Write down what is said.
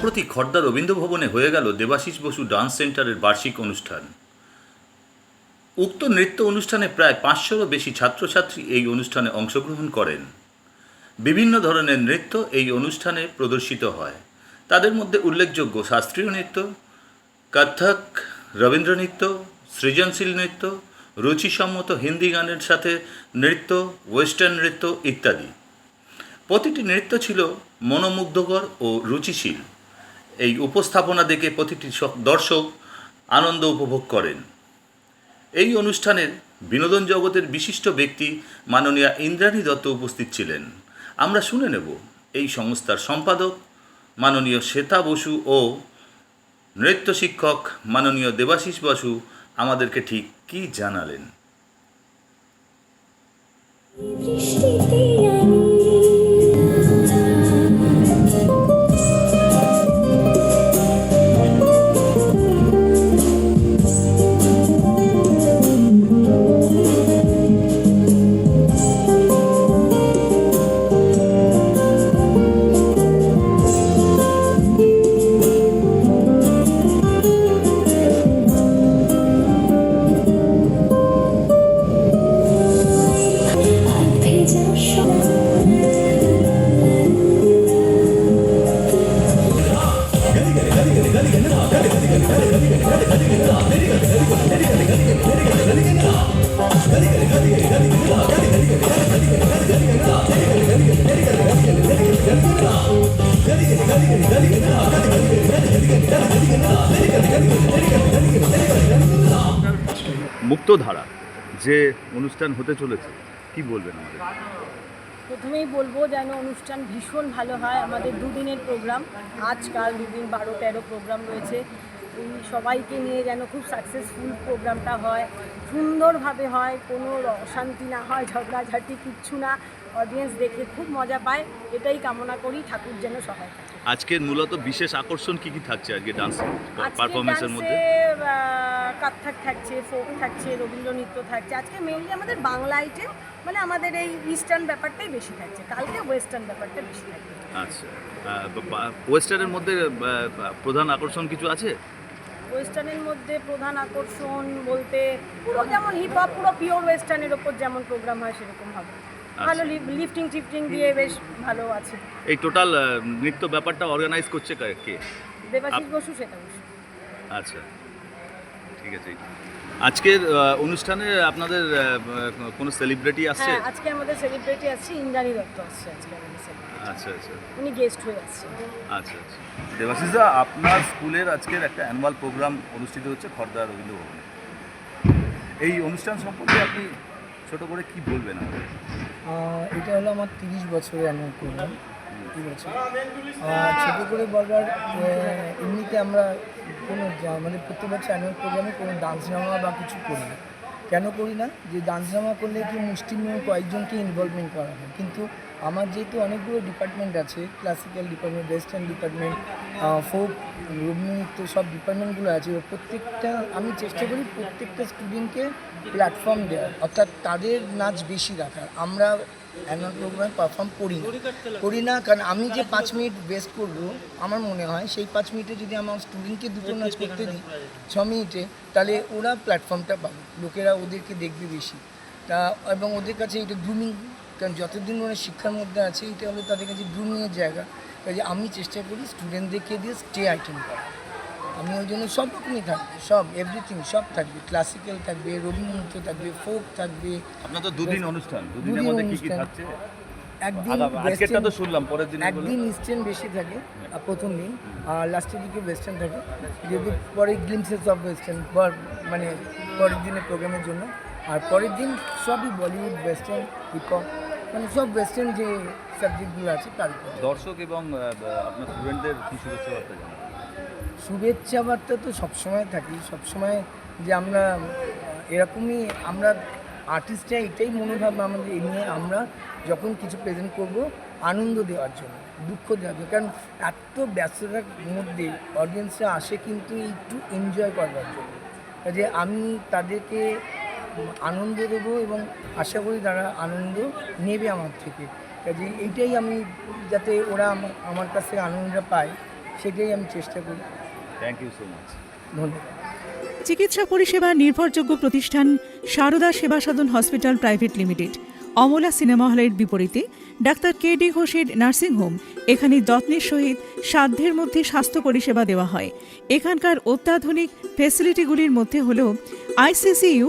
সম্প্রতি খর্দা রবীন্দ্র ভবনে হয়ে গেল দেবাশিস বসু ডান্স সেন্টারের বার্ষিক অনুষ্ঠান। উক্ত নৃত্য অনুষ্ঠানে প্রায় পাঁচশোরও বেশি ছাত্রছাত্রী এই অনুষ্ঠানে অংশগ্রহণ করেন। বিভিন্ন ধরনের নৃত্য এই অনুষ্ঠানে প্রদর্শিত হয়। তাদের মধ্যে উল্লেখযোগ্য শাস্ত্রীয় নৃত্য কত্থক রবীন্দ্র নৃত্য, সৃজনশীল নৃত্য, রুচিসম্মত হিন্দি গানের সাথে নৃত্য, ওয়েস্টার্ন নৃত্য ইত্যাদি। প্রতিটি নৃত্য ছিল মনোমুগ্ধকর ও রুচিশীল। এই উপস্থাপনা দেখে প্রতিটি দর্শক আনন্দ উপভোগ করেন। এই অনুষ্ঠানের বিনোদন জগতের বিশিষ্ট ব্যক্তি মাননীয়া ইন্দ্রাণী দত্ত উপস্থিত ছিলেন। আমরা শুনে নেব এই সংস্থার সম্পাদক মাননীয় শ্বেতা বসু ও নৃত্য শিক্ষক মাননীয় দেবাশিস বসু আমাদেরকে ঠিক কী জানালেন। বৃষ্টিতে মুক্তধারা যে অনুষ্ঠান হতে চলেছে, কি বলবেন আমাদের? প্রথমেই বলব যেন অনুষ্ঠান ভীষণ ভালো হয়, আমাদের দুদিনের প্রোগ্রাম, আজকাল দুদিন বারো তেরো প্রোগ্রাম রয়েছে। এই সবাইকে নিয়ে যেন খুব সাকসেসফুল প্রোগ্রামটা হয়, সুন্দরভাবে হয়, কোনো অশান্তি না হয়, ঝগড়াঝাটি কিচ্ছু না অডিয়েন্স দেখে খুব মজা পায়, এটাই কামনা করি, ঠাকুর যেন সহায় আজকের মূলত বিশেষ আকর্ষণ কি কি থাকছে আজকে ডান্স পারফরমেন্সের মধ্যে? ডান্সে, থাকছে ফোক থাকছে রবীন্দ্র নৃত্য থাকছে। আজকে মেইনলি আমাদের বাংলা আইটেম মানে আমাদের এই ইস্টার্ন ব্যাপারটাই বেশি থাকছে। কালকে ওয়েস্টার্ন ব্যাপারটা বেশি থাকবে। আচ্ছা ওয়েস্টার্নের মধ্যে প্রধান আকর্ষণ কিছু আছে? ওয়েস্টার্নের মধ্যে প্রধান আকর্ষণ বলতে পুরো যেমন হিপ হপ পুরো পিওর ওয়েস্টার্নের ওপর যেমন প্রোগ্রাম হয় সেরকম হবে। ভালো লিফটিং টিফটিং দিয়ে বেশ ভালো আছে। এই টোটাল নৃত্য ব্যাপারটা অর্গানাইজ করছে কে দেবাশিস বসু সেটা আচ্ছা। ঠিক আছে। আজকের অনুষ্ঠানে আপনাদের কোনো সেলিব্রিটি আসছে? হ্যাঁ আজকে আমাদের সেলিব্রিটি আসছে ইন্দ্রাণী দত্ত আসছে আজকে আমাদের আচ্ছা আচ্ছা। উনি গেস্ট হয়ে আসছে। আচ্ছা আচ্ছা। দেবাশিসদা আপনার স্কুলের আজকের একটা অ্যানুয়াল প্রোগ্রাম অনুষ্ঠিত হচ্ছে খর্দা রবীন্দ্র ভবনে এই অনুষ্ঠান সম্পর্কে আপনি ছোট করে কি বলবেন আমাদের এটা হলো আমার তিরিশ বছরের অ্যানুয়াল প্রোগ্রাম ঠিক আছে আহ, ছোটো করে বলবার এমনিতে আমরা কোনো মানে প্রত্যেক বছর অ্যানুয়াল প্রোগ্রামে কোনো ডান্স নামা বা কিছু করি না। কেন করি না? যে ডান্স নামা করলে কি মুষ্টিমেয় কয়েকজনকে ইনভলভমেন্ট করা হয়। কিন্তু আমার যেহেতু অনেকগুলো ডিপার্টমেন্ট আছে classical department western department folk রবীন্দ্রনৃত্য সব ডিপার্টমেন্টগুলো আছে প্রত্যেকটা, আমি চেষ্টা করি প্রত্যেকটা স্টুডেন্টকে প্ল্যাটফর্ম দেওয়ার, অর্থাৎ তাদের নাচ বেশি রাখার। আমরা অ্যানুয়াল প্রোগ্রামে পারফর্ম করি না। করি না, কারণ আমি যে পাঁচ মিনিট ওয়েস্ট করব, আমার মনে হয় সেই পাঁচ মিনিটে যদি আমার স্টুডেন্টকে দুটো নাচ করতে দিই, ছ মিনিটে, তাহলে ওরা প্ল্যাটফর্মটা পাবে, লোকেরা ওদেরকে দেখবে বেশি। তা, এবং ওদের কাছে এটা গ্রুমিং কারণ যতদিন ওরা শিক্ষার মধ্যে আছে এটা হলো তাদের কাছে গ্রুমিংয়ের জায়গা। কাজে আমি চেষ্টা করি স্টুডেন্টদেরকে দিয়ে স্টে আইটেম করা। আমি ওই জন্য সব রকমই থাকবে সব এভরিথিং সব থাকবে। ক্লাসিক্যাল থাকবে রবীন্দ্রনৃত্য থাকবে ফোক থাকবে। আপনার তো দুদিন অনুষ্ঠান দুদিনের মধ্যে কি কি অনুষ্ঠান। থাকছে? একদিন আজকেরটা তো শুনলাম পরের দিন একদিন ইস্টার্ন বেশি থাকে প্রথম দিন। আর লাস্টের দিকে ওয়েস্টার্ন থাকে। যেহেতু পরে গ্লিমসেস অফ ওয়েস্টার্ন পর মানে পরের দিনের প্রোগ্রামের জন্য। আর পরের দিন সবই বলিউড ওয়েস্টার্ন হিপ হপ মানে সব ওয়েস্টার্ন যে সাবজেক্টগুলো আছে তার উপর। দর্শক এবং আপনার স্টুডেন্টদের কি শুভেচ্ছা বার্তা জানাবেন শুভেচ্ছা বার্তা তো সবসময় থাকি সবসময় যে আমরা এরকমই আমরা আর্টিস্টরা এটাই মনোভাব আমাদের নিয়ে আমরা যখন কিছু প্রেজেন্ট করব আনন্দ দেওয়ার জন্য দুঃখ দেওয়ার জন্য। কারণ এত ব্যস্ততার মধ্যে অডিয়েন্সরা আসে কিন্তু একটু এনজয় করবার জন্য। যে আমি তাদেরকে আনন্দ দেবো এবং আশা করি তারা আনন্দ নেবে আমার থেকে। কাজে এইটাই আমি যাতে ওরা আমার কাছ থেকে আনন্দটা পায় সেটাই আমি চেষ্টা করি। থ্যাংক ইউ সো মাচ ধন্যবাদ। চিকিৎসা পরিষেবা নির্ভরযোগ্য প্রতিষ্ঠান Sarada Seva Sadan hospital private limited. Amala cinema হলের বিপরীতে ডাক্তার কে ডি ঘোষের নার্সিংহোম এখানে যত্নের সহিত সাধ্যের মধ্যে স্বাস্থ্য পরিষেবা দেওয়া হয়। এখানকার অত্যাধুনিক ফেসিলিটিগুলির মধ্যে হল ICCU